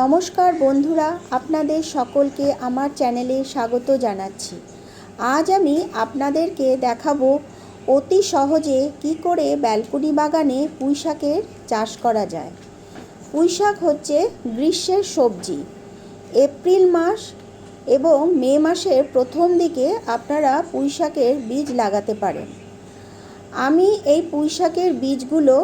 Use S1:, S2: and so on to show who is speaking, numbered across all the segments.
S1: নমস্কার বন্ধুরা, আপনাদের সকলকে আমার চ্যানেলে স্বাগত জানাচ্ছি। আজ আমি আপনাদেরকে দেখাবো অতি সহজে কি করে ব্যালকনি বাগানে পুঁই শাকের চাষ করা যায়। পুঁইশাক হচ্ছে গ্রীষ্মের সবজি। এপ্রিল মাস এবং মে মাসের প্রথম দিকে আপনারা পুঁইশাকের বীজ লাগাতে পারেন। আমি এই পুঁইশাকের বীজগুলো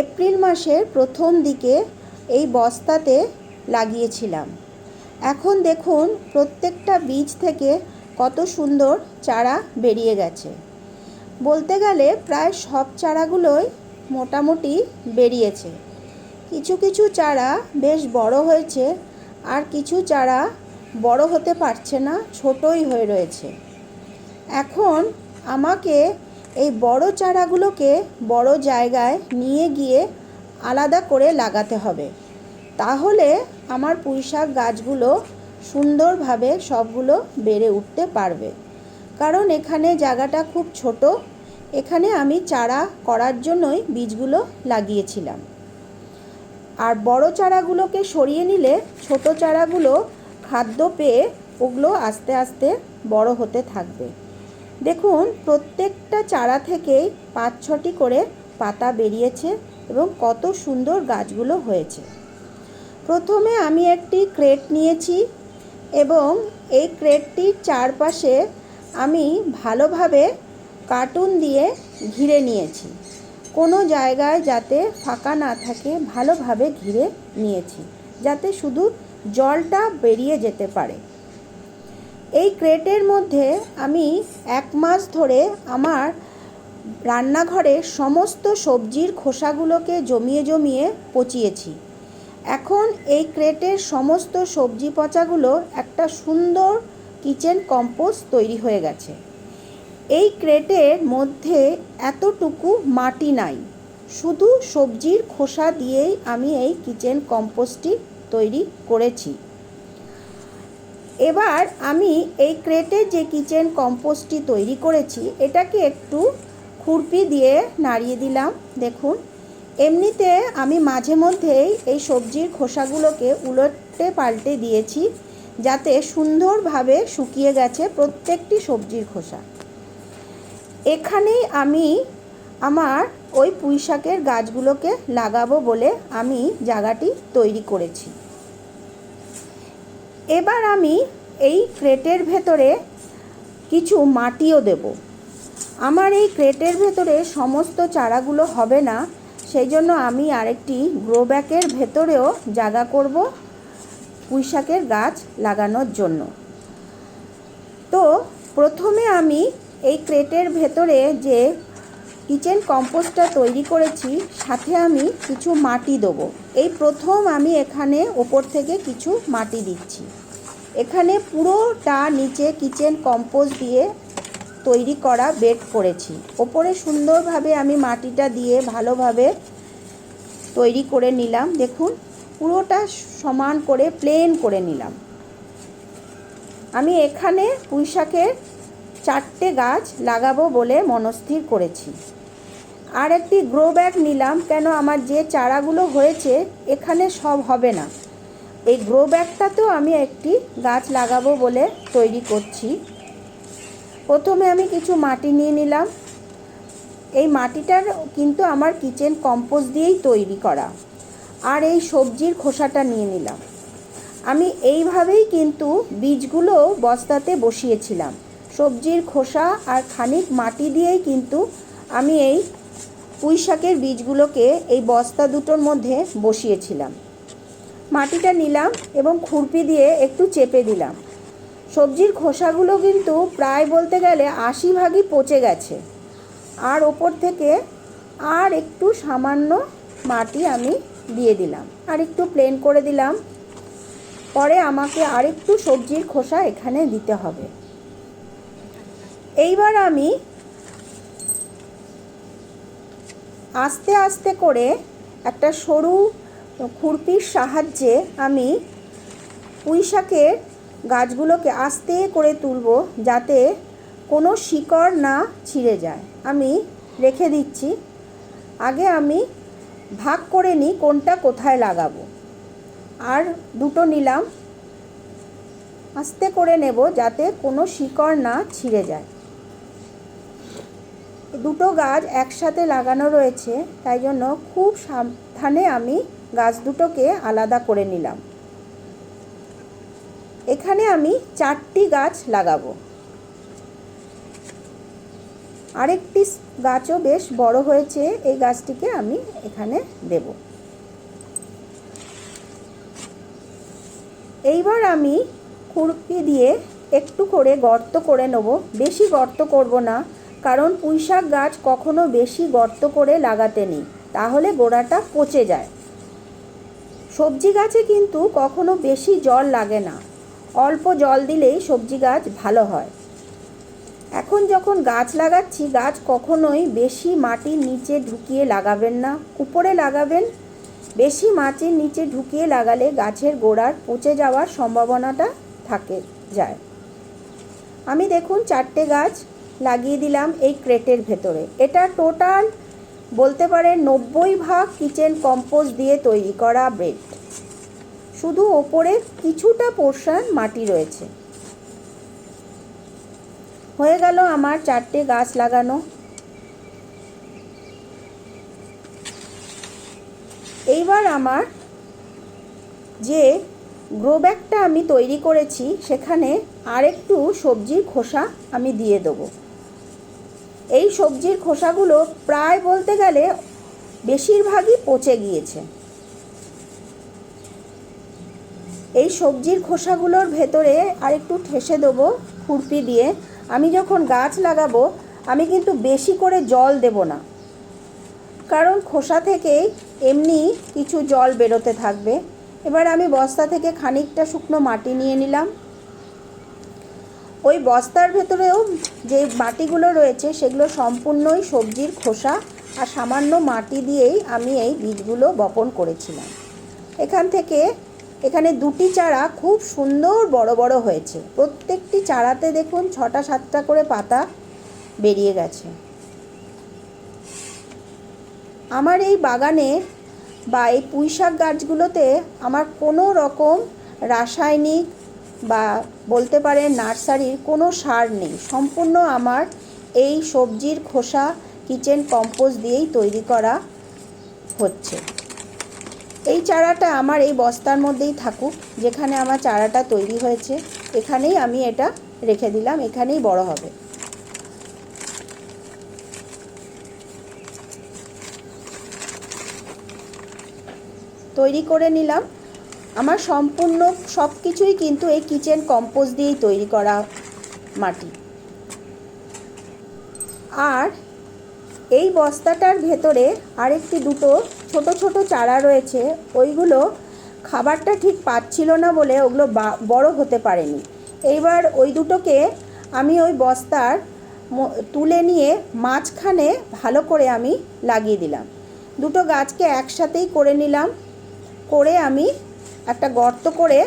S1: এপ্রিল মাসের প্রথম দিকে এই বস্তাতে লাগিয়েছিলাম। এখন দেখুন প্রত্যেকটা বীজ থেকে কত সুন্দর চারা বেরিয়ে গেছে। বলতে গেলে প্রায় সব চারাগুলোই মোটামুটি বেরিয়েছে। কিছু কিছু চারা বেশ বড় হয়েছে আর কিছু চারা বড় হতে পারছে না, ছোটই হয়ে রয়েছে। এখন আমাকে এই বড় চারাগুলোকে বড় জায়গায় নিয়ে গিয়ে আলাদা করে লাগাতে হবে। তাহলে আমার পুঁইশাক গাছগুলো সুন্দরভাবে সবগুলো বেড়ে উঠতে পারবে। কারণ এখানে জায়গাটা খুব ছোট, এখানে আমি চারা করার জন্যই বীজগুলো লাগিয়েছিলাম। আর বড় চারাগুলোকে সরিয়ে নিলে ছোট চারাগুলো খাদ্য পেয়ে ওগুলো আস্তে আস্তে বড় হতে থাকবে। দেখুন, প্রত্যেকটা চারা থেকেই পাঁচ ছটি করে পাতা বেরিয়েছে এবং কত সুন্দর গাছগুলো হয়েছে। প্রথমে আমি একটি ক্রেট নিয়েছি এবং এই ক্রেটটির চারপাশে আমি ভালোভাবে কার্টুন দিয়ে ঘিরে নিয়েছি। কোনো জায়গায় যাতে ফাঁকা না থাকে, ভালোভাবে ঘিরে নিয়েছি, যাতে শুধু জলটা বেরিয়ে যেতে পারে। এই ক্রেটের মধ্যে আমি এক মাস ধরে আমার রান্নাঘরে সমস্ত সবজির খোসাগুলোকে জমিয়ে জমিয়ে পচিয়েছি। এখন এই ক্রেটের সমস্ত সবজি পচাগুলো একটা সুন্দর কিচেন কম্পোস্ট তৈরি হয়ে গেছে। এই ক্রেটের মধ্যে এতটুকু মাটি নাই। শুধু সবজির খোসা দিয়েই আমি এই কিচেন কম্পোস্টটি তৈরি করেছি। এবার আমি এই ক্রেটের যে কিচেন কম্পোস্টটি তৈরি করেছি, এটাকে একটু খুরপি দিয়ে নাড়িয়ে দিলাম, দেখুন। এমনিতে আমি মাঝে মধ্যেই এই সবজির খোসাগুলোকে উলটে পাল্টে দিয়েছি, যাতে সুন্দরভাবে শুকিয়ে গেছে প্রত্যেকটি সবজির খোসা। এখানেই আমি আমার ওই পুঁই শাকের গাছগুলোকে লাগাবো বলে আমি জায়গাটি তৈরি করেছি। এবার আমি এই ক্রেটের ভেতরে কিছু মাটিও দেব। আমার এই ক্রেটের ভেতরে সমস্ত চারাগুলো হবে না সেই জন্য আমি আরেকটি গ্রো ব্যাগের ভেতরেও জায়গা করব পুঁইশাকের গাছ লাগানোর জন্য। তো প্রথমে আমি এই ক্রেটের ভেতরে যে কিচেন কম্পোস্টটা তৈরি করেছি, সাথে আমি কিছু মাটি দেবো। এই প্রথম আমি এখানে ওপর থেকে কিছু মাটি দিচ্ছি। এখানে পুরোটা নিচে কিচেন কম্পোস্ট দিয়ে তৈরি করা বেড করেছি। ওপরে সুন্দরভাবে আমি মাটিটা দিয়ে ভালোভাবে তৈরি করে নিলাম। দেখুন, পুরোটা সমান করে, প্লেন করে নিলাম। আমি এখানে পুঁই শাকের চারটে গাছ লাগাবো বলে মনস্থির করেছি। আর একটি গ্রো ব্যাগ নিলাম, কেন আমার যে চারাগুলো হয়েছে, এখানে সব হবে না। এই গ্রো ব্যাগটাতেও আমি একটি গাছ লাগাবো বলে তৈরি করছি। প্রথমে আমি কিছু মাটি নিয়ে নিলাম। এই মাটিটার কিন্তু আমার কিচেন কম্পোজ দিয়েই তৈরি করা। আর এই সবজির খোসাটা নিয়ে নিলাম। আমি এইভাবেই কিন্তু বীজগুলো বস্তাতে বসিয়েছিলাম। সবজির খোসা আর খানিক মাটি দিয়েই কিন্তু আমি এই পুঁই শাকের বীজগুলোকে এই বস্তা দুটোর মধ্যে বসিয়েছিলাম। মাটিটা নিলাম এবং খুরপি দিয়ে একটু চেপে দিলাম। সবজির খোসাগুলো কিন্তু প্রায় বলতে গেলে আশি ভাগই পচে গেছে। আর ওপর থেকে আর একটু সামান্য মাটি আমি দিয়ে দিলাম। আর একটু প্লেন করে দিলাম। পরে আমাকে আরেকটু সবজির খোসা এখানে দিতে হবে। এইবার আমি আস্তে আস্তে করে একটা সরু খুরপির সাহায্যে আমি পুঁই শাকের গাছগুলোকে আস্তে করে তুলব যাতে কোনো শিকড় না ছিঁড়ে যায়। আমি রেখে দিচ্ছি। আগে আমি ভাগ করে নিই কোনটা কোথায় লাগাবো। আর দুটো নিলাম। আস্তে করে নেব যাতে কোনো শিকড় না ছিঁড়ে যায়। দুটো গাছ একসাথে লাগানো রয়েছে, তাই জন্য খুব সাবধানে আমি গাছ দুটোকে আলাদা করে নিলাম। এখানে আমি চারটি গাছ লাগাবো। আরেকটি গাছও বেশ বড় হয়েছে, এই গাছটিকে আমি এখানে দেব। এইবার আমি খুরপি দিয়ে একটু করে গর্ত করে নেব। বেশি গর্ত করব না, কারণ পুঁইশাক গাছ কখনো বেশি গর্ত করে লাগাতে নেই, তাহলে গোড়াটা পচে যায়। সবজি গাছে কিন্তু কখনো বেশি জল লাগে না। অল্প জল দিলেই সবজি গাছ ভালো হয়। এখন যখন গাছ লাগাচ্ছি, গাছ কখনোই বেশি মাটির নিচে ঢুকিয়ে লাগাবেন না। উপরে লাগাবেন, বেশি মাটির নিচে ঢুকিয়ে লাগালে গাছের গোড়ার পচে যাওয়ার সম্ভাবনাটা থাকে, যায়। আমি দেখুন চারটে গাছ লাগিয়ে দিলাম এই ক্রেটের ভেতরে। এটা টোটাল বলতে পারে নব্বই ভাগ কিচেন কম্পোস্ট দিয়ে তৈরি করা ব্রেড। শুধু ওপরে কিছুটা পোর্শন মাটি রয়েছে। হয়ে গেল আমার চারটে গাছ লাগানো। এইবার আমার যে গ্রো ব্যাগটা আমি তৈরি করেছি, সেখানে আরেকটু সবজির খোসা আমি দিয়ে দেবো। এই সবজির খোসাগুলো প্রায় বলতে গেলে বেশিরভাগই পচে গিয়েছে। এই সবজির খোসাগুলোর ভেতরে আরেকটু ঠেসে দেবো খুরপি দিয়ে। আমি যখন গাছ লাগাবো, আমি কিন্তু বেশি করে জল দেব না। কারণ খোসা থেকে এমনি কিছু জল বেরোতে থাকবে। এবার আমি বস্তা থেকে খানিকটা শুকনো মাটি নিয়ে নিলাম। ওই বস্তার ভেতরেও যে মাটিগুলো রয়েছে, সেগুলো সম্পূর্ণই সবজির খোসা আর সামান্য মাটি দিয়েই আমি এই বীজগুলো বপন করেছিলাম। এখান থেকে এখানে দুটি চারা খুব সুন্দর বড় বড় হয়েছে। প্রত্যেকটি চারাতে দেখুন ছটা সাতটা করে পাতা বেরিয়ে গেছে। আমার এই বাগানে বা এই পুঁইশাক গাছগুলোতে আমার কোনো রকম রাসায়নিক বা বলতে পারেন নার্সারির কোনো সার নেই। সম্পূর্ণ আমার এই সবজির খোসা কিচেন কম্পোস্ট দিয়েই তৈরি করা হচ্ছে। এই চারাটা আমার এই বস্তার মধ্যেই থাকুক, যেখানে আমার চারাটা তৈরি হয়েছে, এখানেই আমি এটা রেখে দিলাম, এখানেই বড় হবে। তৈরি করে নিলাম। আমার সম্পূর্ণ সব কিছুই কিন্তু এই কিচেন কম্পোস্ট দিয়েই তৈরি করা মাটি। আর এই বস্তাটার ভেতরে আরেকটি দুটো ছোট ছোট চারা রয়েছে। ওইগুলো খাবারটা ঠিক পাচ্ছিল না বলে ওগুলো বড় হতে পারেনি। এইবার ওই দুটোকে আমি ওই বস্তার তুলে নিয়ে মাঝখানে ভালো করে আমি লাগিয়ে দিলাম। দুটো গাছকে একসাথেই করে নিলাম। করে আমি একটা গর্ত করে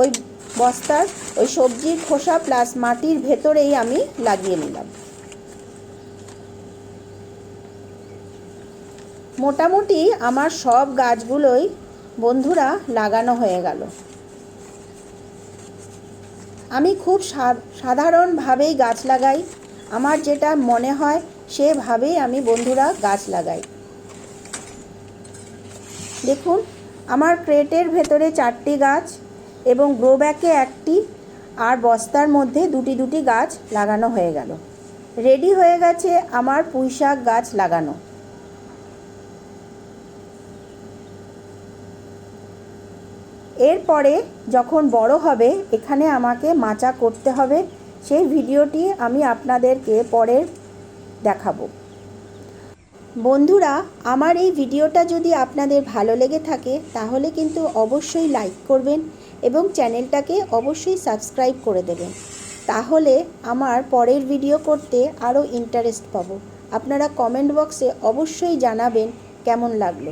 S1: ওই বস্তার, ওই সবজির খোসা প্লাস মাটির ভেতরেই আমি লাগিয়ে নিলাম। মোটামুটি আমার সব গাছগুলোই বন্ধুরা লাগানো হয়ে গেল। আমি খুব সাধারণভাবেই গাছ লাগাই। আমার যেটা মনে হয় সেভাবেই আমি বন্ধুরা গাছ লাগাই। দেখুন, আমার ক্রেটের ভেতরে চারটি গাছ এবং গ্রো ব্যাগে একটি আর বস্তার মধ্যে দুটি দুটি গাছ লাগানো হয়ে গেল। রেডি হয়ে গেছে আমার পুঁইশাক গাছ লাগানো। এরপরে যখন বড় হবে, এখানে আমাকে মাচা করতে হবে। সেই ভিডিওটি আমি আপনাদেরকে পরের দেখাবো। বন্ধুরা, আমার এই ভিডিওটা যদি আপনাদের ভালো লেগে থাকে, তাহলে কিন্তু অবশ্যই লাইক করবেন এবং চ্যানেলটাকে অবশ্যই সাবস্ক্রাইব করে দেবেন। তাহলে আমার পরের ভিডিও করতে আরও ইন্টারেস্ট পাবো। আপনারা কমেন্ট বক্সে অবশ্যই জানাবেন কেমন লাগল।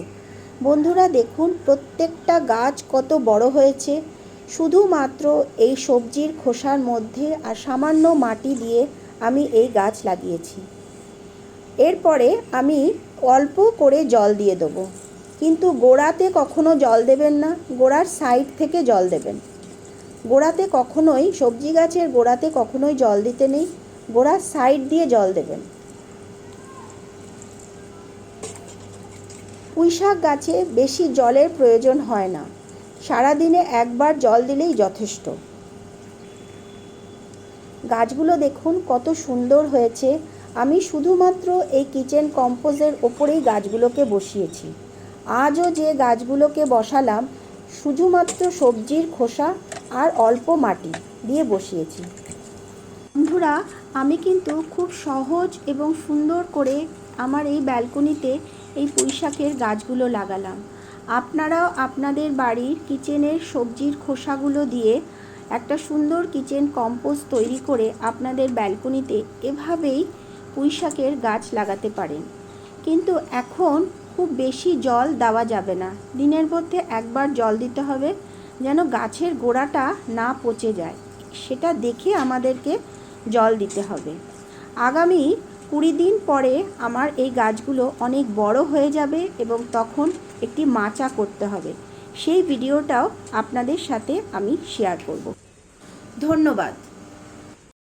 S1: বন্ধুরা দেখুন, প্রত্যেকটা গাছ কত বড় হয়েছে। শুধুমাত্র এই সবজির খোসার মধ্যে আর সামান্য মাটি দিয়ে আমি এই গাছ লাগিয়েছি। এরপরে আমি অল্প করে জল দিয়ে দেবো। কিন্তু গোড়াতে কখনো জল দেবেন না, গোড়ার সাইড থেকে জল দেবেন। গোড়াতে কখনোই, সবজি গাছের গোড়াতে কখনোই জল দিতে নেই, গোড়ার সাইড দিয়ে জল দেবেন। পুঁইশাক গাছে বেশি জলের প্রয়োজন হয় না। সারাদিনে একবার জল দিলেই যথেষ্ট। গাছগুলো দেখুন, কত সুন্দর হয়েছে। আমি শুধুমাত্র এই কিচেন কম্পোজের ওপরেই গাছগুলোকে বসিয়েছি। আজও যে গাছগুলোকে বসালাম, শুধুমাত্র সবজির খোসা আর অল্প মাটি দিয়ে বসিয়েছি। বন্ধুরা, আমি কিন্তু খুব সহজ এবং সুন্দর করে আমার এই ব্যালকনিতে এই পুঁইশাকের গাছগুলো লাগালাম। আপনারাও আপনাদের বাড়ির কিচেনের সবজির খোসাগুলো দিয়ে একটা সুন্দর কিচেন কম্পোস্ট তৈরি করে আপনাদের ব্যালকনিতে এভাবেই পুঁইশাকের গাছ লাগাতে পারেন। কিন্তু এখন খুব বেশি জল দেওয়া যাবে না। দিনের মধ্যে একবার জল দিতে হবে যেন গাছের গোড়াটা না পচে যায়। সেটা দেখে আমাদেরকে জল দিতে হবে। আগামী কুড়ি দিন পরে আমার এই গাছগুলো অনেক বড় হয়ে যাবে এবং তখন একটি মাচা করতে হবে। সেই ভিডিওটাও আপনাদের সাথে আমি শেয়ার করব। ধন্যবাদ।